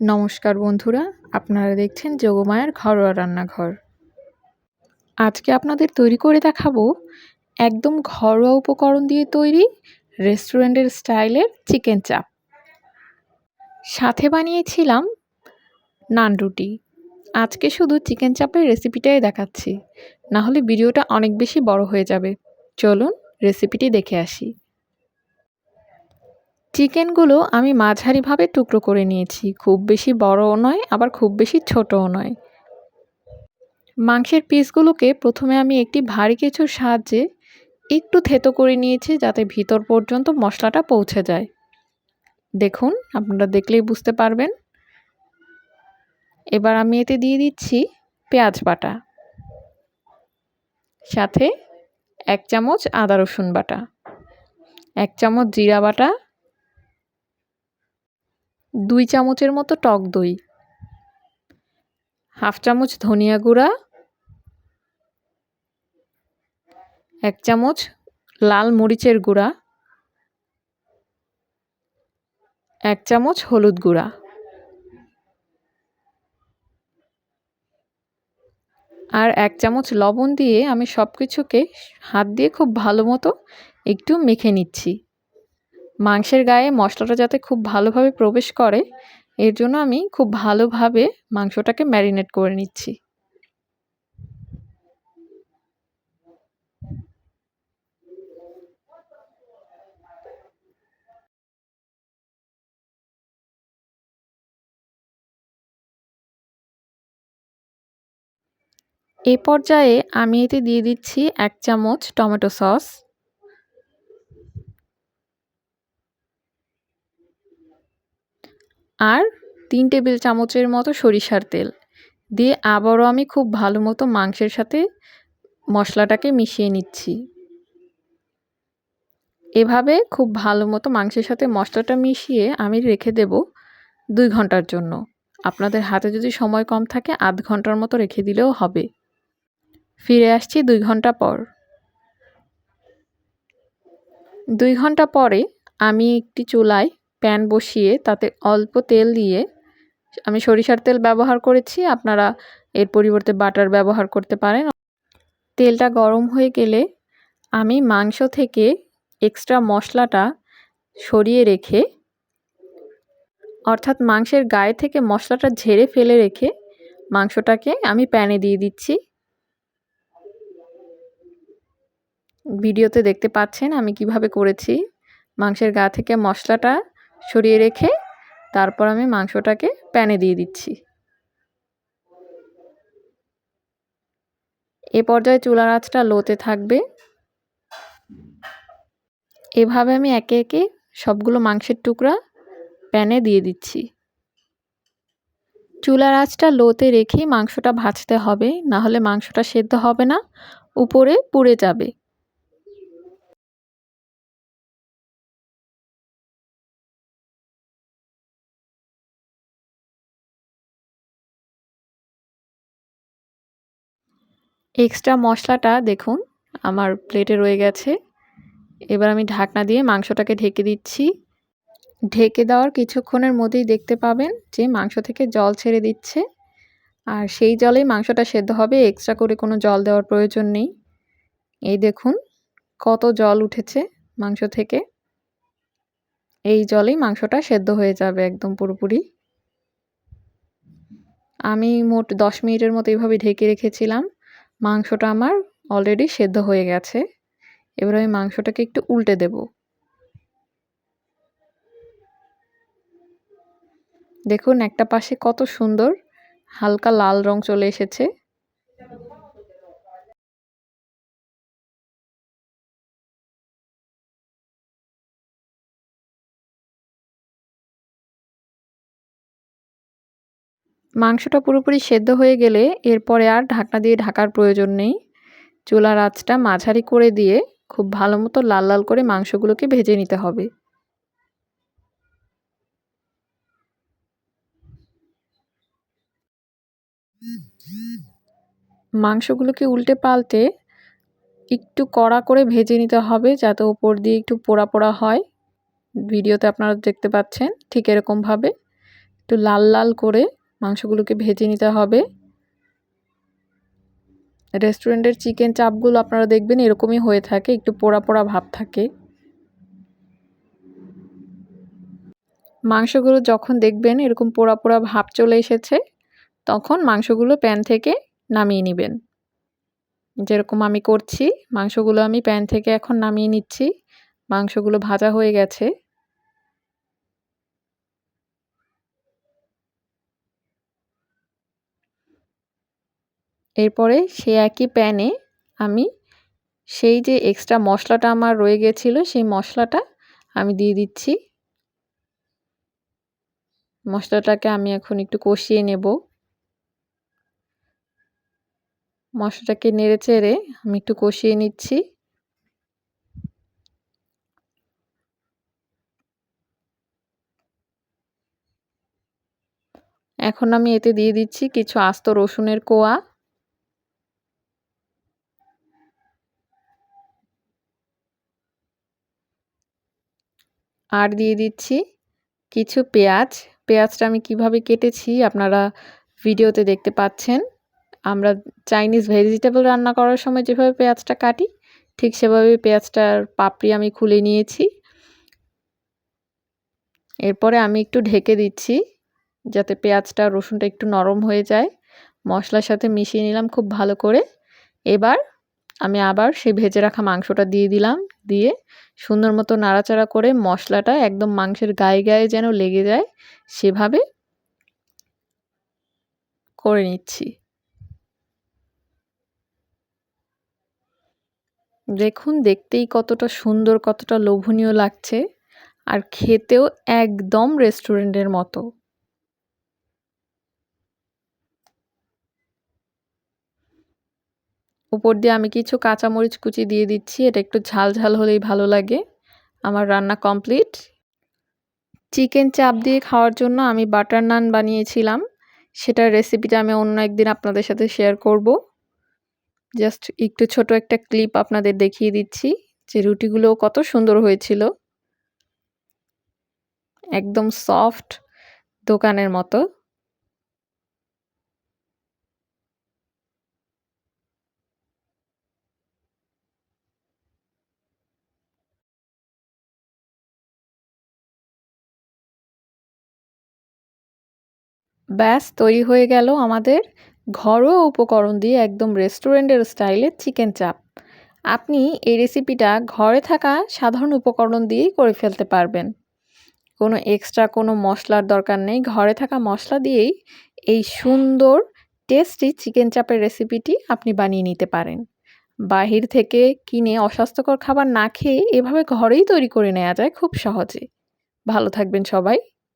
নমস্কার বন্ধুরা, আপনারা দেখছেন যোগমায়ার ঘরোয়া রান্নাঘর। আজকে আপনাদের তৈরি করে দেখাবো একদম ঘরোয়া উপকরণ দিয়ে তৈরি রেস্টুরেন্টের স্টাইলের চিকেন চাপ। সাথে বানিয়েছিলাম নান রুটি। আজকে শুধু চিকেন চাপের রেসিপিটাই দেখাচ্ছি না হলে ভিডিওটা অনেক বেশি বড় হয়ে যাবে। চলুন রেসিপিটি দেখে আসি। চিকেনগুলো আমি মাঝারিভাবে টুকরো করে নিয়েছি। খুব বেশি বড়ও নয়, আবার খুব বেশি ছোটও নয়। মাংসের পিসগুলোকে প্রথমে আমি একটি ভারী কিছুর সাহায্যে একটু থেতো করে নিয়েছি যাতে ভিতর পর্যন্ত মশলাটা পৌঁছে যায়। দেখুন, আপনারা দেখলেই বুঝতে পারবেন। এবার আমি এতে দিয়ে দিচ্ছি পেঁয়াজ বাটা। সাথে এক চামচ আদা রসুন বাটা। এক চামচ জিরা বাটা। দুই চামচের মতো টক দই। হাফ চামচ ধনিয়া গুঁড়া। এক চামচ লাল মরিচের গুঁড়া। এক চামচ হলুদ গুঁড়া। আর এক চামচ লবণ দিয়ে আমি সব কিছুকে হাত দিয়ে খুব ভালো মতো একটু মেখে নিচ্ছি। মাংসের গায়ে মশলাটা যাতে খুব ভালোভাবে প্রবেশ করে, এর জন্য আমি খুব ভালোভাবে মাংসটাকে ম্যারিনেট করে নিচ্ছি। এ পর্যায়ে আমি এতে দিয়ে দিচ্ছি এক চামচ টমেটো সস। আর তিন টেবিল চামচের মতো সরিষার তেল। দিয়ে আবারও আমি খুব ভালো মতো মাংসের সাথে মশলাটাকে মিশিয়ে নিচ্ছি। এভাবে খুব ভালো মতো মাংসের সাথে মশলাটা মিশিয়ে আমি রেখে দেব দুই ঘণ্টার জন্য। আপনাদের হাতে যদি সময় কম থাকে, আধ ঘণ্টার মতো রেখে দিলেও হবে। ফিরে আসছি দুই ঘণ্টা পর। দুই ঘণ্টা পরে আমি একটি চুলায় প্যান বসিয়ে তাতে অল্প তেল দিয়ে আমি সরিষার তেল ব্যবহার করেছি। আপনারা এর পরিবর্তে বাটার ব্যবহার করতে পারেন। তেলটা গরম হয়ে গেলে আমি মাংস থেকে এক্সট্রা মশলাটা সরিয়ে রেখে, অর্থাৎ মাংসের গায়ে থেকে মশলাটা ঝেড়ে ফেলে রেখে মাংসটাকে আমি প্যানে দিয়ে দিচ্ছি। ভিডিওতে দেখতে পাচ্ছেন আমি কীভাবে করেছি। মাংসের গা থেকে মশলাটা সরিয়ে রেখে তারপর আমি মাংসটাকে প্যানে দিয়ে দিচ্ছি। এ পর্যায়ে চুলার আঁচটা লোতে থাকবে। এভাবে আমি একে একে সবগুলো মাংসের টুকরা প্যানে দিয়ে দিচ্ছি। চুলার আঁচটা লোতে রেখেই মাংসটা ভাজতে হবে না হলে মাংসটা সেদ্ধ হবে না, উপরে পুড়ে যাবে। এক্সট্রা মশলাটা দেখুন, আমার প্লেটে রয়ে গেছে। এবার আমি ঢাকনা দিয়ে মাংসটাকে ঢেকে দিচ্ছি। ঢেকে দেওয়ার কিছুক্ষণের মধ্যেই দেখতে পাবেন যে মাংস থেকে জল ছেড়ে দিচ্ছে। আর সেই জলেই মাংসটা সেদ্ধ হবে, এক্সট্রা করে কোনো জল দেওয়ার প্রয়োজন নেই। এই দেখুন, কত জল উঠেছে মাংস থেকে। এই জলেই মাংসটা সেদ্ধ হয়ে যাবে একদম পুরোপুরি। আমি মোট দশ মিনিটের মতো এইভাবে ঢেকে রেখেছিলাম। মাংসটা আমার অলরেডি সেদ্ধ হয়ে গেছে। এবার আমি মাংসটাকে একটু উল্টে দেব। দেখুন, একটা পাশে কত সুন্দর হালকা লাল রং চলে এসেছে। মাংসটা পুরোপুরি সেদ্ধ হয়ে গেলে এরপরে আর ঢাকনা দিয়ে ঢাকার প্রয়োজন নেই। চুলার আঁচটা মাঝারি করে দিয়ে খুব ভালো মতো লাল লাল করে মাংসগুলোকে ভেজে নিতে হবে। মাংসগুলোকে উল্টে পাল্টে একটু কড়া করে ভেজে নিতে হবে যাতে ওপর দিয়ে একটু পোড়া পোড়া হয়। ভিডিওতে আপনারা দেখতে পাচ্ছেন ঠিক এরকমভাবে। একটু লাল লাল করে মাংসগুলোকে ভেজে নিতে হবে। রেস্টুরেন্টের চিকেন চাপগুলো আপনারা দেখবেন এরকমই হয়ে থাকে, একটু পোড়া পোড়া ভাব থাকে। মাংসগুলো যখন দেখবেন এরকম পোড়া পোড়া ভাব চলে এসেছে, তখন মাংসগুলো প্যান থেকে নামিয়ে নেবেন। যেরকম আমি করছি, মাংসগুলো আমি প্যান থেকে এখন নামিয়ে নিচ্ছি, মাংসগুলো ভাজা হয়ে গেছে। এরপরে সে একই প্যানে আমি সেই যে এক্সট্রা মশলাটা আমার রয়ে গেছিল, সেই মশলাটা আমি দিয়ে দিচ্ছি। মশলাটাকে আমি এখন একটু কষিয়ে নেব। মশলাটাকে নেড়ে চেড়ে আমি একটু কষিয়ে নিচ্ছি। এখন আমি এতে দিয়ে দিচ্ছি কিছু আস্ত রসুনের কোয়া। আর দিয়ে দিচ্ছি কিছু পেঁয়াজ। পেঁয়াজটা আমি কীভাবে কেটেছি আপনারা ভিডিওতে দেখতে পাচ্ছেন। আমরা চাইনিজ ভেজিটেবল রান্না করার সময় যেভাবে পেঁয়াজটা কাটি, ঠিক সেভাবে পেঁয়াজটার পাপড়ি আমি খুলে নিয়েছি। এরপরে আমি একটু ঢেকে দিচ্ছি যাতে পেঁয়াজটা, রসুনটা একটু নরম হয়ে যায়। মশলার সাথে মিশিয়ে নিলাম খুব ভালো করে। এবার আমি আবার সেই ভেজে রাখা মাংসটা দিয়ে দিলাম, দিয়ে সুন্দর মতো নাড়াচাড়া করে মশলাটা একদম মাংসের গায়ে গায়ে যেন লেগে যায়, সেভাবে করে নিচ্ছি। দেখুন, দেখতেই কতটা সুন্দর, কতটা লোভনীয় লাগছে, আর খেতেও একদম রেস্টুরেন্টের মতো। উপর দিয়ে আমি কিছু কাঁচামরিচ কুচি দিয়ে দিচ্ছি, এটা একটু ঝাল ঝাল হলেই ভালো লাগে। আমার রান্না কমপ্লিট। চিকেন চাপ দিয়ে খাওয়ার জন্য আমি বাটার নান বানিয়েছিলাম। সেটার রেসিপিটা আমি অন্য একদিন আপনাদের সাথে শেয়ার করব। জাস্ট একটু ছোট একটা ক্লিপ আপনাদের দেখিয়ে দিচ্ছি যে রুটিগুলো কত সুন্দর হয়েছিল। একদম সফট দোকানের মতো। ব্যাস, তৈরি হয়ে গেল আমাদের ঘরোয়া উপকরণ দিয়ে একদম রেস্টুরেন্টের স্টাইলে চিকেন চাপ। আপনি এই রেসিপিটা ঘরে থাকা সাধারণ উপকরণ দিয়েই করে ফেলতে পারবেন। কোনো এক্সট্রা কোনো মশলার দরকার নেই। ঘরে থাকা মশলা দিয়েই এই সুন্দর, টেস্টি চিকেন চাপের রেসিপিটি আপনি বানিয়ে নিতে পারেন। বাহির থেকে কিনে অস্বাস্থ্যকর খাবার না খেয়ে এভাবে ঘরেই তৈরি করে নেওয়া যায় খুব সহজে। ভালো থাকবেন সবাই।